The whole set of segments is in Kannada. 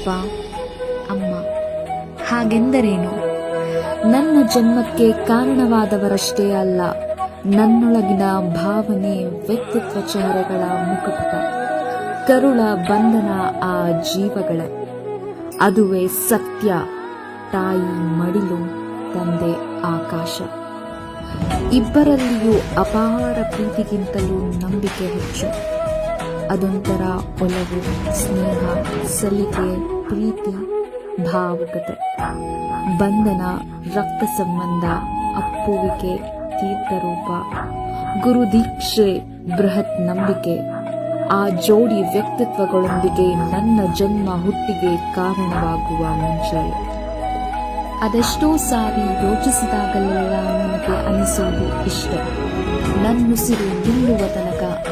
ಅಪ್ಪ, ಅಮ್ಮ, ಹಾಗೆಂದರೇನು? ನನ್ನ ಜನ್ಮಕ್ಕೆ ಕಾರಣವಾದವರಷ್ಟೇ ಅಲ್ಲ, ನನ್ನೊಳಗಿನ ಭಾವನೆ, ವ್ಯಕ್ತಿತ್ವ ಚಹರೆಗಳ ಮುಖಪುಟ, ಕರುಳ ಬಂಧನ ಆ ಜೀವಗಳ. ಅದುವೇ ಸತ್ಯ, ತಾಯಿ ಮಡಿಲು, ತಂದೆ ಆಕಾಶ. ಇಬ್ಬರಲ್ಲಿಯೂ ಅಪಾರ ಪ್ರೀತಿಗಿಂತಲೂ ನಂಬಿಕೆ ಹೆಚ್ಚು. ಅದೊಂಥರ ಒಲವು, ಸ್ನೇಹ, ಸಲಿಕೆ, ಪ್ರೀತಿ ಭಾವುಕತೆ ಬಂಧನ, ರಕ್ತ ಸಂಬಂಧ, ಅಪ್ಪುವಿಕೆ, ತೀರ್ಥರೂಪ. ಗುರುದೀಕ್ಷೆ ಬೃಹತ್ ನಂಬಿಕೆ. ಆ ಜೋಡಿ ವ್ಯಕ್ತಿತ್ವಗಳೊಂದಿಗೆ ನನ್ನ ಜನ್ಮ ಹುಟ್ಟಿಗೆ ಕಾರಣವಾಗುವ ಮುಂಚೆ. ಅದೆಷ್ಟೋ ಸಾರಿ ಯೋಚಿಸಿದಾಗಲೆಲ್ಲ ನನಗೆ ಅನಿಸೋದು ಇಷ್ಟ. ನನ್ನುಸಿರು ನಿಲ್ಲುವ ತನಕ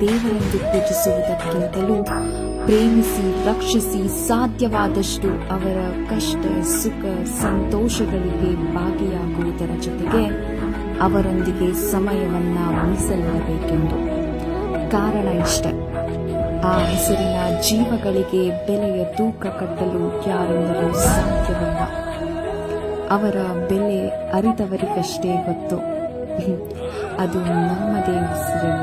ದೇವರೆಂದು ಪೂಜಿಸುವುದಕ್ಕಿಂತಲೂ ಪ್ರೇಮಿಸಿ, ರಕ್ಷಿಸಿ ಸಾಧ್ಯವಾದಷ್ಟು ಅವರ ಕಷ್ಟ, ಸುಖ, ಸಂತೋಷಗಳಿಗೆ ಭಾಗಿಯಾಗುವುದರ ಜೊತೆಗೆ ಅವರೊಂದಿಗೆ ಸಮಯವನ್ನು ಮೀಸಲಿಡಬೇಕೆಂದು ಕಾರಣ ಇಷ್ಟೆ. ಆ ಹೆಸರಿನ ಜೀವಗಳಿಗೆ ಬೆಲೆಯ ತೂಕ ಕಟ್ಟಲು ಯಾರೊಂದರೂ ಸಾಧ್ಯವಿಲ್ಲ. ಅವರ ಬೆಲೆ ಅರಿತವರಿಗಷ್ಟೇ ಗೊತ್ತು. ಅದು ನಮ್ಮದೇ ಉಸಿರೆಂದು